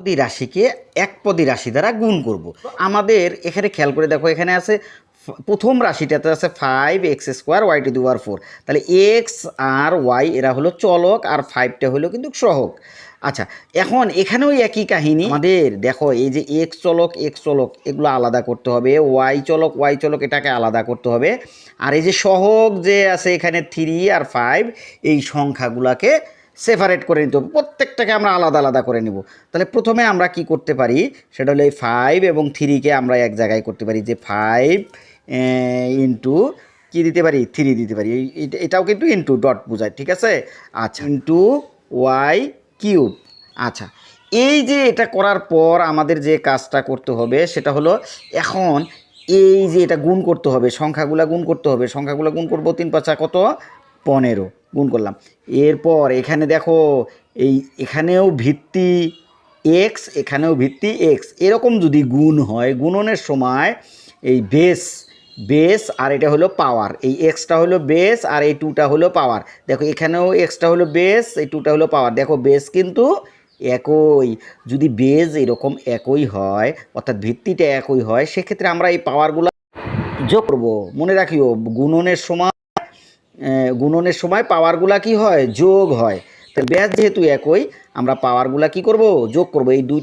পদী রাশিকে এক পদী রাশি দ্বারা গুণ করব। আমাদের এখানে খেয়াল করে দেখো, এখানে আছে প্রথম রাশিটাতে আছে five x square y two দুয়ার ফোর তাহলে এক্স আর ওয়াই এরা হলো চলক আর ফাইভটা হলো কিন্তু সহক। আচ্ছা এখন এখানেও একই কাহিনী। আমাদের দেখো, এই যে এক্স চলক এক্স চলক, এগুলো আলাদা করতে হবে। ওয়াই চলক ওয়াই চলক, এটাকে আলাদা করতে হবে। আর এই যে সহক যে আছে এখানে থ্রি আর ফাইভ এই সংখ্যাগুলোকে সেপারেট করে নিতে হবে। প্রত্যেকটাকে আমরা আলাদা আলাদা করে নেব। তাহলে প্রথমে আমরা কি করতে পারি? সেটা হলো এই ফাইভ এবং থ্রিকে আমরা এক জায়গায় করতে পারি যে ফাইভ ইন্টু কি দিতে পারি? থ্রি দিতে পারি। এটাও কিন্তু ইন্টু ডট বোঝায়, ঠিক আছে? আচ্ছা। ইন্টু ওয়াই কিউব আচ্ছা। এই যে এটা করার পর আমাদের যে কাজটা করতে হবে, সেটা হলো এখন এই যে এটা গুণ করতে হবে, সংখ্যাগুলা গুণ করতে হবে। সংখ্যাগুলো গুণ করব তিন পাঁচা কত? পনেরো, গুণ করলাম। এরপর এখানে দেখো, এই এখানেও ভিত্তি এক্স এখানেও ভিত্তি এক্স এরকম যদি গুণ হয়, গুণনের সময় এই বেস বেস আর এটা হলো পাওয়ার এই এক্সটা হলো বেস আর এই টুটা হলো পাওয়ার দেখো, এখানেও এক্সটা হলো বেস এই টুটা হলো পাওয়ার দেখো বেস কিন্তু একই। যদি বেস এরকম একই হয়, অর্থাৎ ভিত্তিটা একই হয়, সেক্ষেত্রে আমরা এই পাওয়ারগুলো যোগ করব। মনে রাখিও, গুণনের সময় গুণনের সময় পাওয়ারগুলা কি হয়? যোগ হয়। তো ব্যাস যেহেতু একই, আমরা পাওয়ারগুলা কি করব? যোগ করব। এই দুই